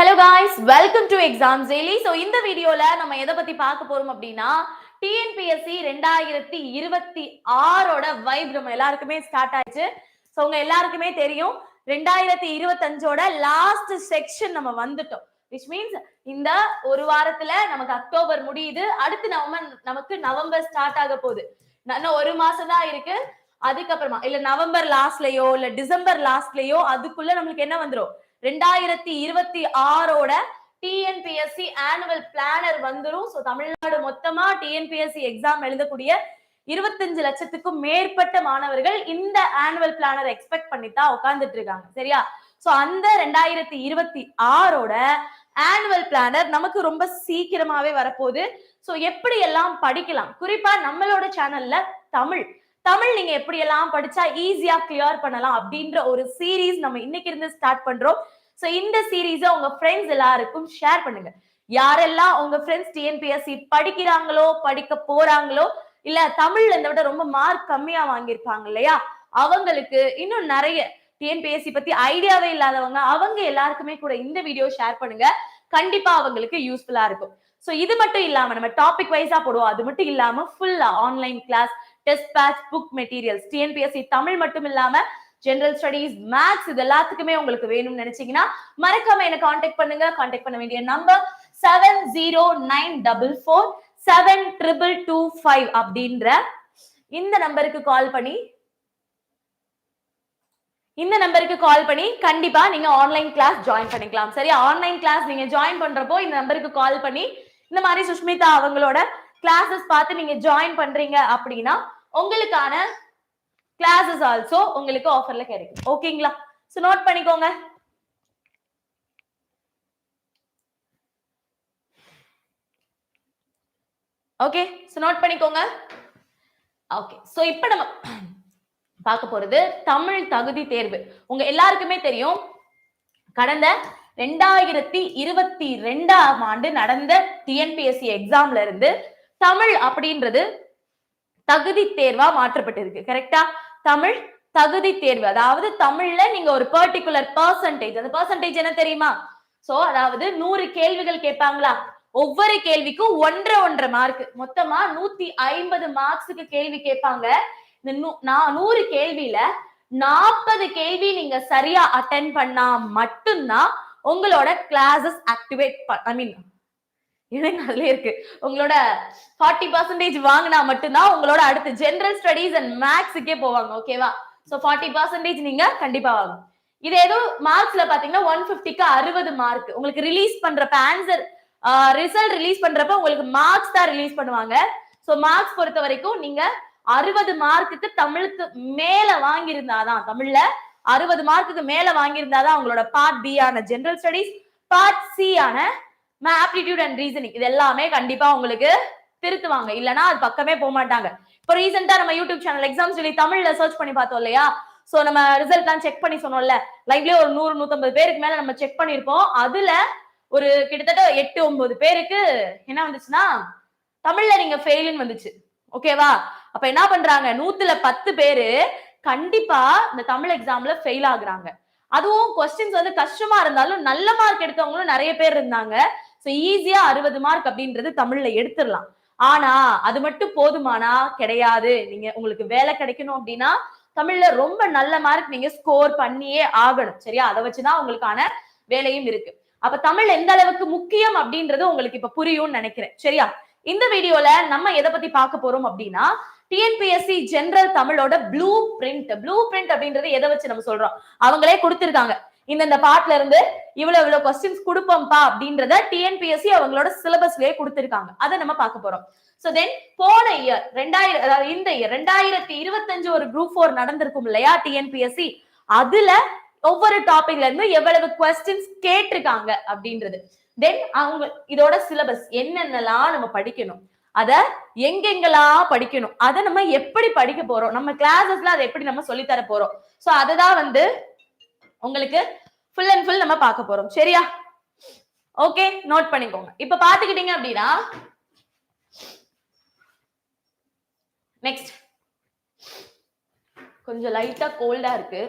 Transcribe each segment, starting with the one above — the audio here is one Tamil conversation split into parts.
Hello guys welcome to exam daily so இந்த வீடியோல நம்ம எதை பத்தி பார்க்க போறோம் அப்படின்னா டிஎன்பிஎஸ்சி ரெண்டாயிரத்தி இருபத்தி ஆறோட வைப் நம்ம எல்லாருக்குமே ஸ்டார்ட் ஆயிடுச்சு ஸோ உங்க எல்லாருக்குமே தெரியும் ரெண்டாயிரத்தி இருபத்தஞ்சோட லாஸ்ட் செக்ஷன் நம்ம வந்துட்டோம். விச் மீன்ஸ் இந்த ஒரு வாரத்துல நமக்கு அக்டோபர் முடியுது. அடுத்து நவம்பர் நமக்கு நவம்பர் ஸ்டார்ட் ஆக போகுது. இன்னும் ஒரு மாசம் தான் இருக்கு. அதுக்கப்புறமா இல்ல நவம்பர் லாஸ்ட்லயோ இல்ல டிசம்பர் லாஸ்ட்லயோ அதுக்குள்ள நம்மளுக்கு என்ன வந்துடும் ரெண்டாயிரத்தி இருபத்தி ஆறோட டிஎன்பிஎஸ்சி ஆனுவல் பிளானர் வந்துடும் ஸோ தமிழ்நாடு மொத்தமா டிஎன்பிஎஸ்சி எக்ஸாம் எழுதக்கூடிய இருபத்தஞ்சு லட்சத்துக்கும் மேற்பட்ட மாணவர்கள் இந்த ஆனுவல் பிளானர் எக்ஸ்பெக்ட் பண்ணி தான் உட்கார்ந்துட்டு இருக்காங்க. சரியா? சோ அந்த ரெண்டாயிரத்தி இருபத்தி ஆறோட ஆனுவல் பிளானர் நமக்கு ரொம்ப சீக்கிரமாவே வரப்போகுது. ஸோ எப்படி எல்லாம் படிக்கலாம்? குறிப்பா நம்மளோட சேனல்ல தமிழ். தமிழ் நீங்க எப்படி எல்லாம் படிச்சா ஈஸியா கிளியர் பண்ணலாம் அப்படின்ற ஒரு சீரீஸ் நம்ம இன்னைக்கு இருந்து ஸ்டார்ட் பண்றோம். சோ இந்த சீரீஸ உங்க ஃப்ரெண்ட்ஸ் எல்லாருக்கும் ஷேர் பண்ணுங்க. யாரெல்லாம் உங்க ஃப்ரெண்ட்ஸ் டிஎன்பிஎஸ்சி படிக்கிறாங்களோ படிக்க போறாங்களோ இல்ல தமிழ்ல இந்த விட ரொம்ப மார்க் கம்மியா வாங்கியிருப்பாங்க இல்லையா? அவங்களுக்கு இன்னும் நிறைய டிஎன்பிஎஸ்சி பத்தி ஐடியாவே இல்லாதவங்க அவங்க எல்லாருக்குமே கூட இந்த வீடியோ ஷேர் பண்ணுங்க. கண்டிப்பா அவங்களுக்கு யூஸ்ஃபுல்லா இருக்கும். சோ இது மட்டும் இல்லாம நம்ம டாபிக் வைஸா போடுவோம். அது மட்டும் இல்லாம ஃபுல்லா online class test batch book materials TNPSC Tamil மட்டும் இல்லாம ஜெனரல் ஸ்டடீஸ் மேத்ஸ் இது எல்லாத்துக்குமே உங்களுக்கு வேணும்னு நினைச்சீங்கன்னா மறக்காம என்ன காண்டாக்ட் பண்ணுங்க. காண்டாக்ட் பண்ண வேண்டிய number seven zero nine double four seven triple two five அப்படின்ற இந்த நம்பருக்கு கால் பண்ணி இந்த நம்பருக்கு கால் பண்ணி கண்டிப்பா நீங்க ஆன்லைன் கிளாஸ் ஜாயின் பண்ணிக்கலாம். சரி ஆன்லைன் கிளாஸ் நீங்க ஜாயின் பண்றப்போ இந்த நம்பருக்கு கால் பண்ணி இந்த மாதிரி சுஷ்மிதா அவங்களோட கிளாஸஸ் பார்த்து நீங்க ஜாயின் பண்றீங்க அப்படின்னா உங்களுக்கான கிளாஸஸ் ஆல்சோ உங்களுக்கு ஆஃபர்ல கிடைக்கும். ஓகேங்களா ஸோ நோட் பண்ணிக்கோங்க. ஓகே ஸோ நோட் பண்ணிக்கோங்க. ஓகே ஸோ இப்போ நம்ம பார்க்க போறது தமிழ் தகுதி தேர்வு. உங்க எல்லாருக்குமே தெரியும் கடந்த ரெண்டாயிரத்தி இருபத்தி ரெண்டாம் ஆண்டு நடந்த டிஎன்பிஎஸ்சி எக்ஸாம்ல இருந்து தமிழ் அப்படின்றது தகுதி தேர்வா மாற்றப்பட்டிருக்கு கரெக்டா தமிழ் தகுதி தேர்வு அதாவது தமிழ்ல நீங்க ஒரு பர்டிகுலர் பர்சன்டேஜ் அந்த பர்சன்டேஜ் என்ன தெரியுமா? சோ அதாவது நூறு கேள்விகள் கேட்பாங்களா? ஒவ்வொரு கேள்விக்கும் ஒன்றரை ஒன்றரை மார்க் மொத்தமா நூத்தி ஐம்பது மார்க்ஸுக்கு கேள்வி கேட்பாங்க. இந்த நூ- நூறு கேள்வியில நாற்பது கேள்வி நீங்க சரியா அட்டென்ட் பண்ணா மட்டும்தான் உங்களோட கிளாஸஸ் ஆக்டிவேட் ஐ மீன் எனக்கு அதுல இருக்கு. உங்களோட ஃபார்ட்டி பர்சன்டேஜ் வாங்கினா மட்டும்தான் உங்களோட அடுத்து ஜென்ரல் ஸ்டடீஸ் அண்ட் மேக்ஸுக்கே போவாங்க ஓகேவா ஸோ ஃபார்ட்டி பர்சன்டேஜ் நீங்க கண்டிப்பா வாங்கும் இது ஏதோ மார்க்ஸ்ல பாத்தீங்கன்னா ஒன் பிப்டிக்கு அறுபது மார்க் உங்களுக்கு ரிலீஸ் பண்றப்ப ஆன்சர் ரிசல்ட் ரிலீஸ் பண்றப்ப உங்களுக்கு மார்க்ஸ் தான் ரிலீஸ் பண்ணுவாங்க. ஸோ மார்க்ஸ் பொறுத்த வரைக்கும் நீங்க அறுபது மார்க்குக்கு தமிழுக்கு மேல வாங்கியிருந்தாதான் தமிழ்ல அறுபது மார்க்குக்கு மேல வாங்கியிருந்தாதான் உங்களோட பார்ட் பி ஆன ஜென்ரல் ஸ்டடீஸ் பார்ட் சி ஆன ஆப்டிடியூட் அண்ட் ரீசனிங் இது எல்லாமே கண்டிப்பா உங்களுக்கு திருத்துவாங்க. இல்லனா அது பக்கமே போக மாட்டாங்க. இப்போ ரீசெண்டா நம்ம யூடியூப் சேனல் எக்ஸாம் சொல்லி தமிழ்ல சர்ச் பண்ணி பார்த்தோம் இல்லையா? சோ நம்ம ரிசல்ட்லாம் செக் பண்ணி சொன்னோம்ல. லைவ்லயே ஒரு நூறு நூத்தம்பது பேருக்கு மேல நம்ம செக் பண்ணிருப்போம் அதுல ஒரு கிட்டத்தட்ட எட்டு ஒன்பது பேருக்கு என்ன வந்துச்சுன்னா தமிழ்ல நீங்க ஃபெயிலுன்னு வந்துச்சு. ஓகேவா அப்ப என்ன பண்றாங்க? நூத்துல பத்து பேரு கண்டிப்பா இந்த தமிழ் எக்ஸாம்ல ஃபெயில் ஆகுறாங்க. அதுவும் கொஸ்டின்ஸ் வந்து கஷ்டமா இருந்தாலும் நல்ல மார்க் எடுத்தவங்களும் நிறைய பேர் இருந்தாங்க. சோ ஈஸியா அறுபது மார்க் அப்படின்றது தமிழ்ல எடுத்துடலாம். ஆனா அது மட்டும் போதுமானா? கிடையாது. நீங்க உங்களுக்கு வேலை கிடைக்கணும் அப்படின்னா தமிழ்ல ரொம்ப நல்ல மார்க் நீங்க ஸ்கோர் பண்ணியே ஆகணும். சரியா? அதை வச்சுதான் உங்களுக்கான வேலையும் இருக்கு. அப்ப தமிழ் எந்த அளவுக்கு முக்கியம் அப்படின்றது உங்களுக்கு இப்ப புரியும்னு நினைக்கிறேன். சரியா? இந்த வீடியோல நம்ம எதை பத்தி பார்க்க போறோம் அப்படின்னா டிஎன்பிஎஸ்சி ஜெனரல் தமிழோட ப்ளூ பிரிண்ட் ப்ளூ பிரிண்ட் அப்படின்றது எதை வச்சு நம்ம சொல்றோம்? அவங்களே கொடுத்திருக்காங்க. இந்த இந்த பாட்டுல இருந்து இவ்வளவு இவ்வளவு கொஸ்டின்ஸ் கொடுப்போம்ப்பா அப்படின்றத டிஎன்பிஎஸ்சி அவங்களோட சிலபஸ்லயே கொடுத்திருக்காங்க. அதை நம்ம பார்க்க போறோம். சோ தென் போன இயர் ரெண்டாயிரம் அதாவது இந்த இயர் ரெண்டாயிரத்தி இருபத்தஞ்சு ஒரு குரூப் ஃபோர் நடந்திருக்கும் இல்லையா டிஎன்பிஎஸ்சி அதுல ஒவ்வொரு டாபிக்ல இருந்து எவ்வளவு கொஸ்டின்ஸ் கேட்டிருக்காங்க அப்படின்றது. தென் அவங்க இதோட சிலபஸ் என்னென்னலாம் நம்ம படிக்கணும்? அத எங்கெங்கெல்லாம் படிக்கணும்? அதை நம்ம எப்படி படிக்க போறோம்? நம்ம கிளாஸஸ்ல அதை எப்படி நம்ம சொல்லி தர போறோம் சோ அததான் வந்து உங்களுக்கு ஃபுல் அண்ட் ஃபுல் நம்ம பார்க்க போறோம். சரியா? ஓகே நோட் பண்ணிக்கோங்க. இப்ப பாத்துக்கிட்டீங்க அப்படின்னா நெக்ஸ்ட் கொஞ்சம் லைட்டா கோல்டா இருக்கு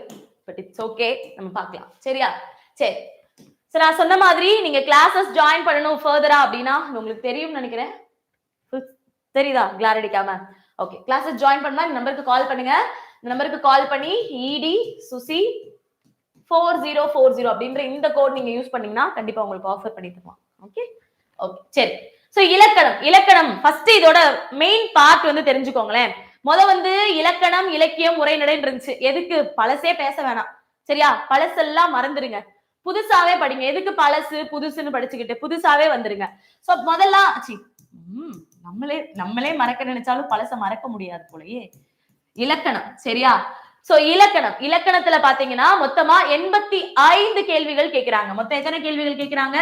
பட் இட்ஸ் ஓகே நம்ம பார்க்கலாம். சரியா? சரி. சோ நான் சொன்ன மாதிரி நீங்க கிளாஸஸ் ஜாயின் பண்ணணும் ஃபர்தரா அப்படின்னா உங்களுக்கு தெரியும்னு நினைக்கிறேன். தெரியுதா? கிளார் அடிக்காம ஓகே கிளாஸஸ் ஜாயின் பண்ணா இந்த நம்பருக்கு கால் பண்ணுங்க. இந்த நம்பருக்கு கால் பண்ணி இடி சுசி ஃபோர் ஜீரோ ஃபோர் ஜீரோ அப்படின்ற இந்த கோட் நீங்க யூஸ் பண்ணீங்கன்னா கண்டிப்பா உங்களுக்கு ஆஃபர் பண்ணி தருவாங்க. ஓகே ஓகே சரி. சோ இலக்கணம் இலக்கணம். ஃபர்ஸ்ட் இதோட மெயின் பார்ட் வந்து தெரிஞ்சுக்கோங்களேன். முத வந்து இலக்கணம் இலக்கியம் உரைநடைன்னு இருந்துச்சு. எதுக்கு? பழசே பேச வேணாம். சரியா? பழசெல்லாம் மறந்துருங்க. புதுசாவே படிங்க. எதுக்கு பழசு புதுசுன்னு படிச்சுக்கிட்டு புதுசாவே வந்துருங்க. சோ முதல்ல நம்மளே நம்மளே மறக்க நினைச்சாலும் பழச மறக்க முடியாது போலயே. இலக்கணம் சரியா? சோ இலக்கணம். இலக்கணத்துல பாத்தீங்கன்னா மொத்தமா எண்பத்தி ஐந்து கேள்விகள் கேக்குறாங்க. மொத்தம் எத்தனை கேள்விகள் கேக்குறாங்க?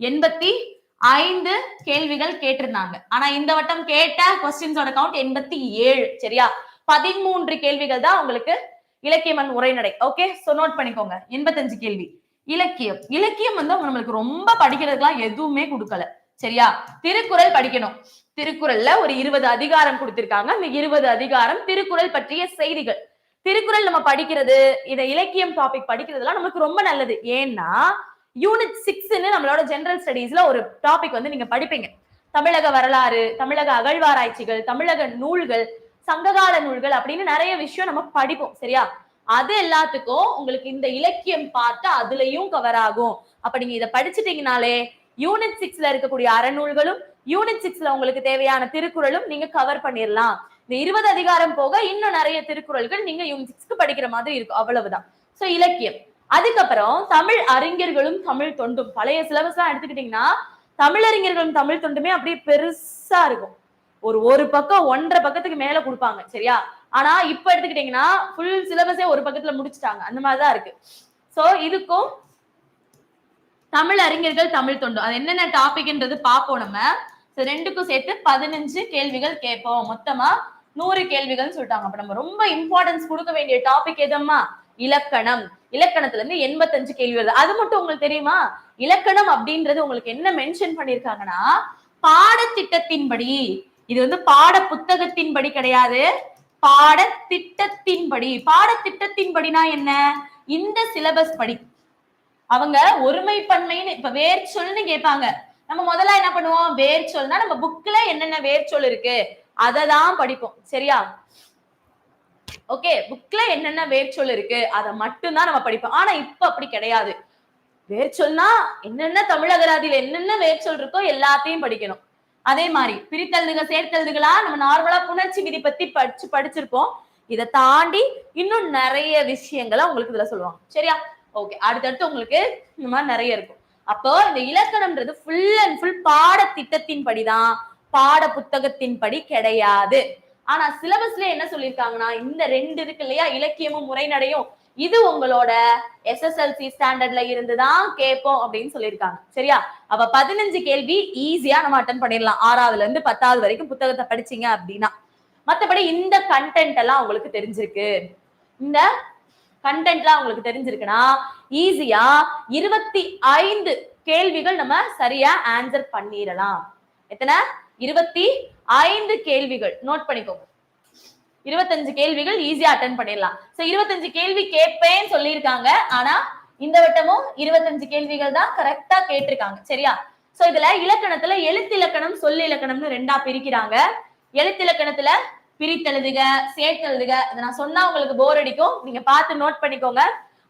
எண்பத்தி ஐந்து கேள்விகள் கேட்டிருந்தாங்க. ஆனா இந்த வட்டம் கேட்ட கொஸ்டின்ஸோட கவுண்ட் எண்பத்தி ஏழு. சரியா? பதிமூன்று கேள்விகள் தான் உங்களுக்கு இலக்கியமன் உரைநடை. ஓகே சோ நோட் பண்ணிக்கோங்க. எண்பத்தஞ்சு கேள்வி. இலக்கியம். இலக்கியம் வந்து நம்மளுக்கு ரொம்ப படிக்கிறதுக்கெல்லாம் எதுவுமே கொடுக்கல. சரியா? திருக்குறள் படிக்கணும். திருக்குறள்ல ஒரு இருபது அதிகாரம் கொடுத்திருக்காங்க. அந்த இருபது அதிகாரம் திருக்குறள் பற்றிய செய்திகள். திருக்குறள் நம்ம படிக்கிறது இத இலக்கியம் டாபிக் படிக்கிறதுலாம் நமக்கு ரொம்ப நல்லது. ஏன்னா யூனிட் சிக்ஸ்ன்னு நம்மளோட ஜெனரல் ஸ்டடீஸ்ல ஒரு டாபிக் வந்து நீங்க படிப்பீங்க. தமிழக வரலாறு தமிழக அகழ்வாராய்ச்சிகள் தமிழக நூல்கள் சங்ககால நூல்கள் அப்படின்னு நிறைய விஷயம் நம்ம படிப்போம் சரியா? அது எல்லாத்துக்கும் உங்களுக்கு இந்த இலக்கியம் பார்த்து அதுலயும் கவர் ஆகும். அப்ப நீங்க இதை படிச்சுட்டீங்கனாலே யூனிட் சிக்ஸ்ல இருக்கக்கூடிய அறநூல்களும் யூனிட் சிக்ஸ்ல உங்களுக்கு தேவையான திருக்குறளும் நீங்க கவர் பண்ணிடலாம் இந்த இருபது அதிகாரம் போக இன்னும் நிறைய திருக்குறள்கள் நீங்க யூனிட் படிக்கிற மாதிரி இருக்கும். அவ்வளவுதான். சோ இலக்கியம். அதுக்கப்புறம் தமிழ் அறிஞர்களும் தமிழ் தொண்டும். பழைய சிலபஸ் எல்லாம் எடுத்துக்கிட்டீங்கன்னா தமிழறிஞர்களும் தமிழ் தொண்டுமே அப்படியே பெருசா இருக்கும். ஒரு ஒரு பக்கம் ஒன்றரை பக்கத்துக்கு மேல கொடுப்பாங்க சரியா? ஆனா இப்ப எடுத்துக்கிட்டீங்கன்னா ஃபுல் சிலபஸே ஒரு பக்கத்துல முடிச்சிட்டாங்க. அந்த மாதிரிதான் இருக்கு. சோ இதுக்கும் தமிழ் அறிஞர்கள் தமிழ் தொண்டு. அது என்னென்ன டாபிக்ன்றது பார்ப்போம் நம்ம. ரெண்டுக்கும் சேர்த்து பதினஞ்சு கேள்விகள் கேட்போம். மொத்தமா நூறு கேள்விகள் சொல்லிட்டாங்க. அப்ப நம்ம ரொம்ப இம்பார்ட்டன்ஸ் கொடுக்க வேண்டிய டாபிக் எதம்மா? இலக்கணம். இலக்கணத்துல இருந்து எண்பத்தஞ்சு கேள்வி வருது. அது மட்டும் உங்களுக்கு தெரியுமா? இலக்கணம் அப்படின்றது உங்களுக்கு என்ன மென்ஷன் பண்ணிருக்காங்கன்னா பாடத்திட்டத்தின்படி. இது வந்து பாட புத்தகத்தின்படி கிடையாது. பாடத்திட்டத்தின்படி. பாடத்திட்டத்தின்படினா என்ன? இந்த சிலபஸ் படி. அவங்க ஒருமைப்பன்மைன்னு இப்ப வேர்ச்சொல்னு கேட்பாங்க. நம்ம முதல்ல என்ன பண்ணுவோம்? வேர்ச்சொல்னா நம்ம புக்ல என்னென்ன வேர்ச்சொல் இருக்கு? அதை தான் படிப்போம். சரியா? ஓகே புக்ல என்னென்ன வேர்ச்சொல் இருக்கு அதை மட்டும்தான் நம்ம படிப்போம். ஆனா இப்ப அப்படி கிடையாது. வேர்ச்சொல்னா என்னென்ன தமிழகராதியில என்னென்ன வேர்ச்சொல் இருக்கோ எல்லாத்தையும் படிக்கணும். அதே மாதிரி பிரித்தெழுதுக சேர்த்தெழுதுகளா நம்ம நார்மலா புணர்ச்சி விதி பத்தி படிச்சு படிச்சிருப்போம். இதை தாண்டி இன்னும் நிறைய விஷயங்களை உங்களுக்கு இதுல சொல்லுவாங்க. சரியா? ஓகே அடுத்தடுத்து உங்களுக்கு இந்த மாதிரி நிறைய இருக்கும். அப்போ இந்த இலக்கணம்ன்றது ஃபுல் அண்ட் ஃபுல் பாடத்திட்டத்தின் படிதான் பாட புத்தகத்தின் படி கிடையாது. ஆனா சிலபஸ்ல என்ன சொல்லியிருக்காங்கன்னா இந்த ரெண்டு இருக்கு இல்லையா? இலக்கியமும் முறைநடையும் இது உங்களோட எஸ்எஸ்எல்சி ஸ்டாண்டர்ட்ல இருந்துதான் கேட்போம் அப்படின்னு சொல்லியிருக்காங்க சரியா? அப்ப பதினஞ்சு கேள்வி ஈஸியா நம்ம அட்டன் பண்ணிடலாம். ஆறாவதுல இருந்து பத்தாவது வரைக்கும் புத்தகத்தை படிச்சீங்க அப்படின்னா. மத்தபடி இந்த கண்டென்ட் எல்லாம் உங்களுக்கு தெரிஞ்சிருக்கு. இந்த கண்டென்ட்லாம் உங்களுக்கு தெரிஞ்சிருக்குன்னா ஈஸியா இருபத்தி ஐந்து கேள்விகள் நம்ம சரியா ஆன்சர் பண்ணிடலாம். எத்தனை? இருபத்தி ஐந்து கேள்விகள். நோட் பண்ணிக்கோங்க. இருபத்தஞ்சு கேள்விகள் ஈஸியா அட்டன் பண்ணிடலாம். சோ இருபத்தஞ்சு கேள்வி கேட்பேன்னு சொல்லியிருக்காங்க. ஆனா இந்த வட்டமும் இருபத்தஞ்சு கேள்விகள் தான் கரெக்டா கேட்டிருக்காங்க. சரியா? சோ இதுல இலக்கணத்துல எழுத்திலக்கணம் சொல்லிலக்கணம்னு ரெண்டா பிரிக்கிறாங்க. எழுத்திலக்கணத்துல பிரித்தெழுதுக சேர்த்தெழுதுக இதை நான் சொன்னா உங்களுக்கு போர் அடிக்கும். நீங்க பார்த்து நோட் பண்ணிக்கோங்க.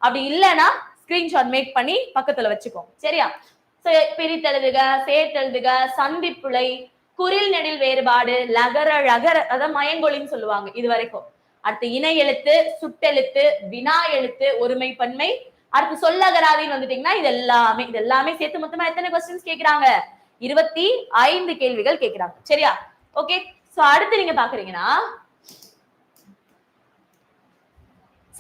அப்படி இல்லைன்னா ஸ்கிரீன்ஷாட் மேக் பண்ணி பக்கத்துல வச்சுக்கோங்க. சரியா? பிரித்தெழுதுக சேர்த்தெழுதுக சந்திப்புளை குறில் நெடில் வேறுபாடு லகர லகர அதாவது மயங்கொழின்னு சொல்லுவாங்க இது வரைக்கும். அடுத்து இணை எழுத்து சுட்டெழுத்து வினா எழுத்து ஒருமை பன்மை அடுத்து சொல்லகராதின்னு வந்துட்டீங்கன்னா இது எல்லாமே இது எல்லாமே சேர்த்து மொத்தமா எத்தனை கொஸ்டின்ஸ் கேக்குறாங்க? இருபத்தி ஐந்து கேள்விகள் கேக்குறாங்க. சரியா? ஓகே சோ அடுத்து நீங்க பாக்குறீங்கன்னா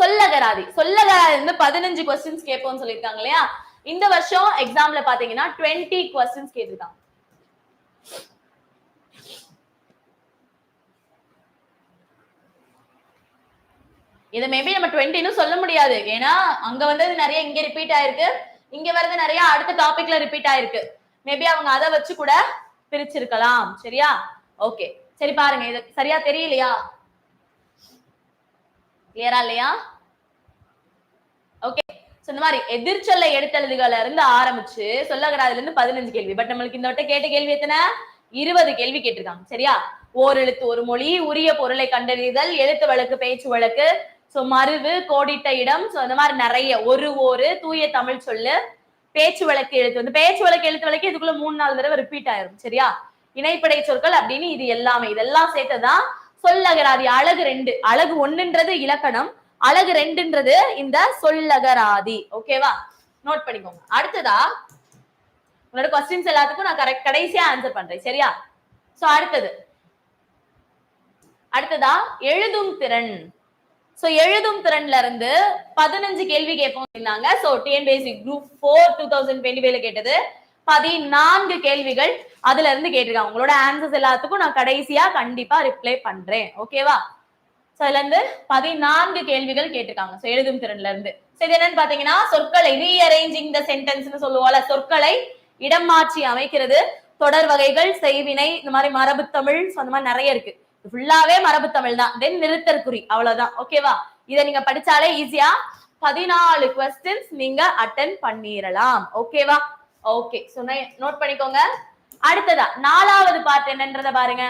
சொல்லகராதி சொல்லகராதி வந்து பதினஞ்சு கொஸ்டின்ஸ் கேட்போம்னு சொல்லியிருக்காங்க இல்லையா? இந்த வருஷம் எக்ஸாம்ல பாத்தீங்கன்னா டுவெண்ட்டி கொஸ்டின்ஸ் கேட்டிருக்காங்க. இதை மேபி நம்ம டுவெண்ட்டின்னு சொல்ல முடியாது. ஏன்னா அங்க வந்தது நிறைய இங்க ரிப்பீட் ஆயிருக்கு. இங்க வர்றது நிறைய அடுத்த டாபிக்ல ரிப்பீட் ஆயிருக்கு. மேபி அவங்க அதை வச்சு கூட பிரிச்சிருக்கலாம். சரியா? ஓகே சரி பாருங்க. இது சரியா தெரியலையா? கிளியரா இல்லையா? ஓகே So, இந்த மாதிரி எதிர்ச்சொல்லை எடுத்தழுதுகள இருந்து ஆரம்பிச்சு சொல்லகராதுல இருந்து பதினஞ்சு கேள்வி. பட் நம்மளுக்கு இந்த வட்ட கேட்ட கேள்வி எத்தனை? இருபது கேள்வி கேட்டிருக்காங்க. சரியா? ஓர் எழுத்து ஒரு மொழி உரிய பொருளை கண்டறிதல் எழுத்து வழக்கு பேச்சு வழக்கு சோ மருவு கோடிட்ட இடம் சோ இந்த மாதிரி நிறைய ஒரு ஒரு தூய தமிழ் சொல்லு பேச்சு வழக்கு எழுத்து வந்து பேச்சு வழக்கு எழுத்து வழக்கு இதுக்குள்ள மூணு நாலு தடவை ரிப்பீட் ஆயிரும் சரியா? இணைப்படை சொற்கள் அப்படின்னு இது எல்லாமே இதெல்லாம் சேர்த்ததான் சொல்லகராதி அழகு ரெண்டு அழகு ஒண்ணுன்றது இலக்கணம் அழகு ரெண்டுன்றது இந்த சொல்லகராதி ஓகேவா நோட் பண்ணிக்கோங்க. அடுத்ததா உங்களோட கொஸ்டின்ஸ் எல்லாத்துக்கும் நான் கரெக்ட் கடைசியா ஆன்சர் பண்றேன் சரியா? சோ அடுத்தது அடுத்ததா எழுதும் திறன். சோ எழுதும் திறன்ல இருந்து பதினஞ்சு கேள்வி கேட்போம் இருந்தாங்க so TNPSC group four two thousand twenty கேட்டது. பதினான்கு கேள்விகள் அதுல இருந்து கேட்டிருக்காங்க. உங்களோட ஆன்சர்ஸ் எல்லாத்துக்கும் நான் கடைசியா கண்டிப்பா ரிப்ளை பண்றேன். ஓகேவா சோ அதுல இருந்து பதினான்கு கேள்விகள் கேட்டிருக்காங்க. சோ எழுதும் திறன்ல இருந்து சோ இது என்னன்னு பாத்தீங்கன்னா சொற்களை ரீஅரேஞ்சிங் த சென்டென்ஸ்னு சொல்லுவோம்ல சொற்களை இடம் மாற்றி அமைக்கிறது. தொடர் வகைகள் செய்வினை இந்த மாதிரி மரபு தமிழ் அந்த மாதிரி நிறைய இருக்கு. ஃபுல்லாவே மரபு தமிழ் தான். தென் நிறுத்தற்குறி. அவ்வளவுதான். ஓகேவா இதை நீங்க படிச்சாலே ஈஸியா பதினாலு கொஸ்டின்ஸ் நீங்க அட்டன் பண்ணிடலாம் ஓகேவா ஓகே சோ நோட் பண்ணிக்கோங்க. அடுத்ததா நாலாவது பார்ட் என்னன்றத பாருங்க.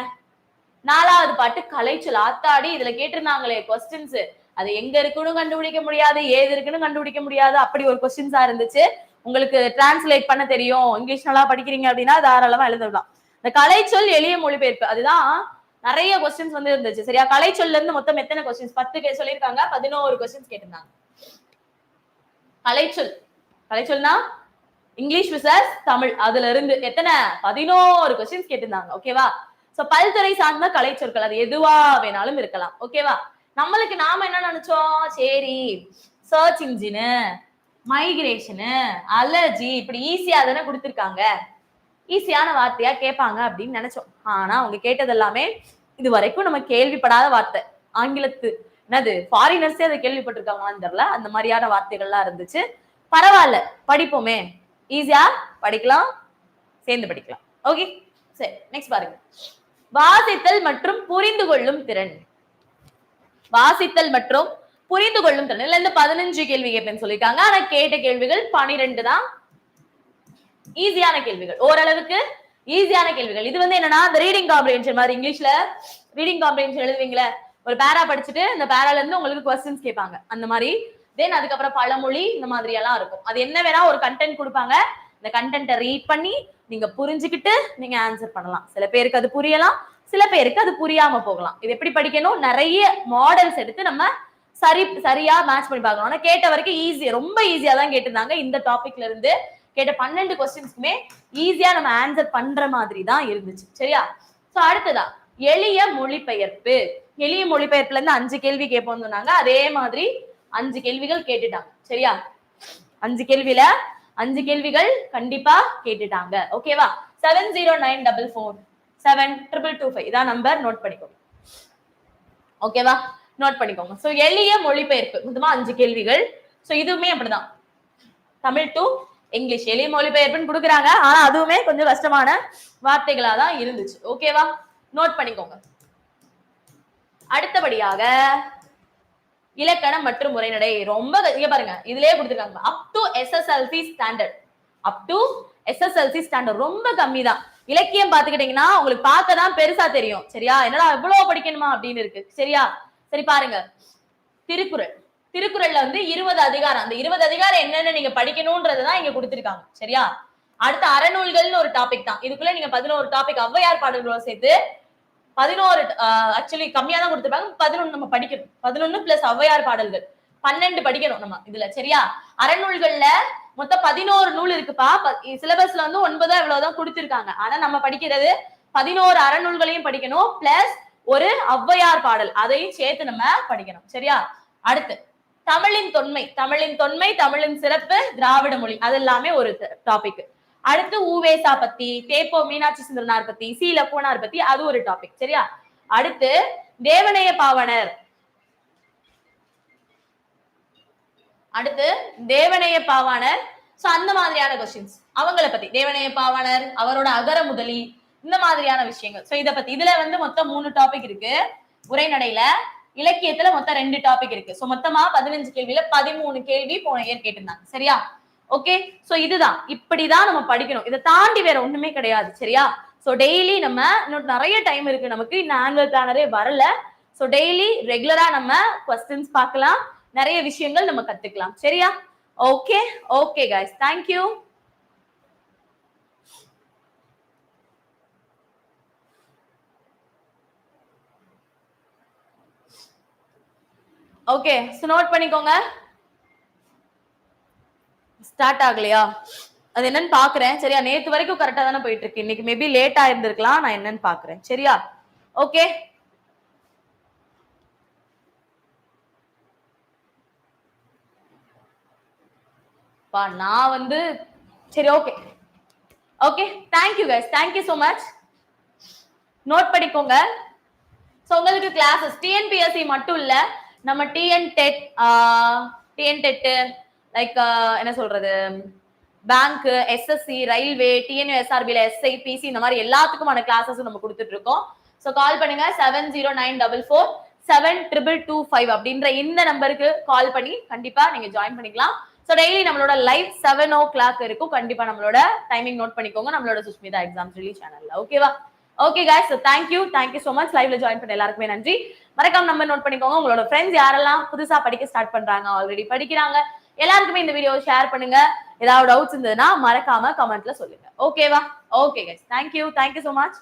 நாலாவது பாட்டு கலைச்சொல். ஆத்தாடி இதுல கேட்டிருந்தாங்களே கொஸ்டின்ஸ் அது எங்க இருக்குன்னு கண்டுபிடிக்க முடியாது ஏது இருக்குன்னு கண்டுபிடிக்க முடியாது. அப்படி ஒரு கொஸ்டின்ஸா இருந்துச்சு. உங்களுக்கு டிரான்ஸ்லேட் பண்ண தெரியும். இங்கிலீஷ் நல்லா படிக்கிறீங்க அப்படின்னா தாராளமா எழுதலாம். இந்த கலைச்சொல் எளிய மொழிபெயர்ப்பு. அதுதான் நிறைய கொஸ்டின்ஸ் வந்து இருந்துச்சு. சரியா? கலைச்சொல்ல இருந்து மொத்தம் எத்தனை கொஸ்டின்ஸ் பத்து கே- சொல்லியிருக்காங்க. பதினோரு கொஸ்டின்ஸ் கேட்டிருந்தாங்க. கலைச்சொல் கலைச்சொல்னா இங்கிலீஷ் விசஸ் தமிழ். அதுல இருந்து எத்தனை? பதினோரு கொஸ்டின்ஸ் கேட்டிருந்தாங்க. ஓகேவா சோ பல்துறை சார்ந்த கலைச்சொற்கள் அது எதுவா வேணாலும் இருக்கலாம். ஓகேவா நம்மளுக்கு நாம என்ன நினைச்சோம்? சரி சர்ச் இன்ஜினு மைக்ரேஷனு அலர்ஜி இப்படி ஈஸியா தானே கொடுத்துருக்காங்க. ஈஸியான வார்த்தையா கேட்பாங்க அப்படின்னு நினைச்சோம். ஆனா அவங்க கேட்டது எல்லாமே இது வரைக்கும் நம்ம கேள்விப்படாத வார்த்தை. ஆங்கிலத்து. என்னது? ஃபாரினர்ஸே அதை கேள்விப்பட்டிருக்காங்களான்னு தெரியல. அந்த மாதிரியான வார்த்தைகள்லாம் இருந்துச்சு. பரவாயில்ல. படிப்போமே. ஈஸியா படிக்கலாம். சேர்ந்து படிக்கலாம். ஓகே சரி. நெக்ஸ்ட் பாருங்க. வாசித்தல் மற்றும் புரிந்து கொள்ளும் திறன். வாசித்தல் மற்றும் புரிந்து கொள்ளும் திறன். இல்ல இருந்து பதினஞ்சு கேள்வி கேட்பேன்னு சொல்லியிருக்காங்க. ஆனா கேட்ட கேள்விகள் பனிரெண்டு தான். ஈஸியான கேள்விகள். ஓரளவுக்கு ஈஸியான கேள்விகள். இது வந்து என்னன்னா இந்த ரீடிங் காம்ப்ரிஹென்ஷன் மாதிரி இங்கிலீஷ்ல ரீடிங் காம்ப்ரிஹென்ஷன் எழுதுவீங்களே? ஒரு பேரா படிச்சுட்டு இந்த பேரால இருந்து உங்களுக்கு கொஸ்டின்ஸ் கேட்பாங்க. அந்த மாதிரி. தென் அதுக்கப்புறம் பழமொழி இந்த மாதிரி எல்லாம் இருக்கும். அது என்ன வேணா ஒரு கண்டென்ட் கொடுப்பாங்க. இந்த கண்டென்ட்டை ரீட் பண்ணி நீங்க புரிஞ்சுக்கிட்டு நீங்க ஆன்சர் பண்ணலாம். சில பேருக்கு அது புரியலாம். சில பேருக்கு அது புரியாம போகலாம். இது எப்படி படிக்கணும்? நிறைய மாடல்ஸ் எடுத்து நம்ம சரி சரியா மேட்ச் பண்ணி பார்க்கணும். ஆனா கேட்ட வரைக்கும் ஈஸியா ரொம்ப ஈஸியா தான் கேட்டிருந்தாங்க. இந்த டாபிக்ல இருந்து கேட்ட பன்னெண்டு கொஸ்டின்ஸ்க்குமே ஈஸியா நம்ம ஆன்சர் பண்ற மாதிரி தான் இருந்துச்சு. சரியா? சோ அடுத்ததா எளிய மொழிபெயர்ப்பு. எளிய மொழிபெயர்ப்புல இருந்து அஞ்சு கேள்வி கேட்போம்னு சொன்னாங்க. அதே மாதிரி அஞ்சு கேள்விகள் கேட்டுட்டாங்க. சரியா? அஞ்சு கேள்வியில அஞ்சு கேள்விகள் கண்டிப்பா கேட்டுட்டாங்க. ஓகேவா seven zero nine double four seven triple two five இதான் நம்பர் நோட் பண்ணிக்கோங்க. ஓகேவா நோட் பண்ணிக்கோங்க. ஸோ எளிய மொழிபெயர்ப்பு. மொத்தமா அஞ்சு கேள்விகள். ஸோ இதுவுமே அப்படிதான். தமிழ் டு இங்கிலீஷ் எளிய மொழிபெயர்ப்புன்னு கொடுக்குறாங்க. ஆனா அதுவுமே கொஞ்சம் கஷ்டமான வார்த்தைகளா தான் இருந்துச்சு ஓகேவா நோட் பண்ணிக்கோங்க. அடுத்தபடியாக இலக்கணம் மற்றும் உரைநடை ரொம்ப இங்க பாருங்க. இதுலயே கொடுத்துருக்காங்க. Up to SSLC standard up to SSLC standard ரொம்ப கம்மி தான் இலக்கியம் பாத்துக்கிட்டீங்கன்னா உங்களுக்கு பார்க்க தான் பெருசா தெரியும். சரியா? என்னடா இவ்வளவு படிக்கணுமா அப்படின்னு இருக்கு. சரியா? சரி பாருங்க. திருக்குறள். திருக்குறள்ல வந்து இருபது அதிகாரம். அந்த இருபது அதிகாரம் என்னென்ன நீங்க படிக்கணும்ன்றதுதான் இங்க கொடுத்திருக்காங்க. சரியா? அடுத்த அறநூல்கள்னு ஒரு டாபிக் தான். இதுக்குள்ள நீங்க பதினோரு டாபிக் ஔவையார் பாடல்களோட சேர்த்து பதினோரு ஆக்சுவலி கம்மியா தான் கொடுத்துருப்பாங்க. பதினொன்னு நம்ம படிக்கணும். பதினொன்னு பிளஸ் ஔவையார் பாடல்கள். பன்னெண்டு படிக்கணும் நம்ம இதுல. சரியா? அறநூல்கள்ல மொத்தம் பதினோரு நூல் இருக்குப்பா. சிலபஸ்ல வந்து ஒன்பதோ இவ்வளவுதான் கொடுத்திருக்காங்க. ஆனா நம்ம படிக்கிறது பதினோரு அறநூல்களையும் படிக்கணும் பிளஸ் ஒரு ஔவையார் பாடல். அதையும் சேர்த்து நம்ம படிக்கணும். சரியா? அடுத்து தமிழின் தொன்மை தமிழின் தொன்மை தமிழின் சிறப்பு திராவிட மொழி. அது எல்லாமே ஒரு டாபிக் அடுத்து ஊவேசா பத்தி தேப்போ மீனாட்சி சுந்தரனார் பத்தி சீல பூனார் பத்தி அது ஒரு டாபிக் சரியா? அடுத்து தேவனைய பாவனர். அடுத்து தேவனைய பாவாணர் சோ அந்த மாதிரியான கொஸ்டின்ஸ் அவங்கள பத்தி. தேவனைய பாவாணர் அவரோட அகர முதலி இந்த மாதிரியான விஷயங்கள். சோ இத பத்தி. இதுல வந்து மொத்தம் மூணு டாபிக் இருக்கு. உரைநடையில இலக்கியத்துல மொத்தம் ரெண்டு டாபிக் இருக்கு. சோ மொத்தமா பதினஞ்சு கேள்வியில பதிமூணு கேள்வி போன இயர் கேட்டிருந்தாங்க. சரியா? ஓகே சோ இதுதான். இப்படிதான் நம்ம படிக்கணும். இதை தாண்டி வேற ஒண்ணுமே கிடையாது. சரியா? சோ டெய்லி நம்ம இன்னும் நிறைய டைம் இருக்கு. நமக்கு இன்னும் ஆனுவல் பிளானரே வரல. சோ டெய்லி ரெகுலரா நம்ம கொஸ்டின்ஸ் பார்க்கலாம். நிறைய விஷயங்கள் நம்ம கத்துக்கலாம். சரியா? Okay okay guys thank you okay note பண்ணிக்கோங்க. ஸ்டார்ட் ஆகலையா? அது என்னன்னு பாக்குறேன். சரியா நேத்து வரைக்கும் கரெக்டா தானே போயிட்டு இருக்கு இன்னைக்கு மேபி லேட்டா இருந்திருக்கலாம். நான் என்னன்னு பாக்குறேன். சரியா? ஓகே பா நான் வந்து சரி okay okay thank you guys thank you so much note பண்ணிக்கோங்க. ஸோ உங்களுக்கு கிளாஸஸ் டிஎன்பிஎஸ்சி மட்டும் இல்ல. நம்ம TN TET TN TET like என்ன சொல்றது? பேங்க் எஸ்எஸ்சி ரயில்வே டிஎன்யூஎஸ்ஆர்பில எஸ்ஐ பிசி இந்த மாதிரி எல்லாத்துக்குமான கிளாஸஸும் நம்ம கொடுத்துட்டு இருக்கோம். ஸோ கால் பண்ணுங்க seven zero nine double four seven triple two five அப்படின்ற இந்த நம்பருக்கு கால் பண்ணி கண்டிப்பா நீங்க ஜாயின் பண்ணிக்கலாம். ஸோ டெய்லி நம்மளோட லைவ் செவன் ஓ கிளாக் இருக்கும். கண்டிப்பா நம்மளோட டைமிங் நோட் பண்ணிக்கோங்க. நம்மளோட சுஷ்மிதா எக்ஸாம் ரிலீஸ் சேனல்ல ஓகேவா okay guys. Thank you thank you so much லைவ்ல ஜாயின் பண்ண எல்லாருக்குமே நன்றி. மறக்காம நம்பர் நோட் பண்ணிக்கோங்க. உங்களோட ஃப்ரெண்ட்ஸ் யாரெல்லாம் புதுசா படிக்க ஸ்டார்ட் பண்றாங்க ஆல்ரெடி படிக்கிறாங்க எல்லாருக்குமே இந்த வீடியோ ஷேர் பண்ணுங்க. ஏதாவது டவுட்ஸ் இருந்ததுன்னா மறக்காம கமெண்ட்ல சொல்லுங்க. ஓகேவா okay guys thank you thank you so much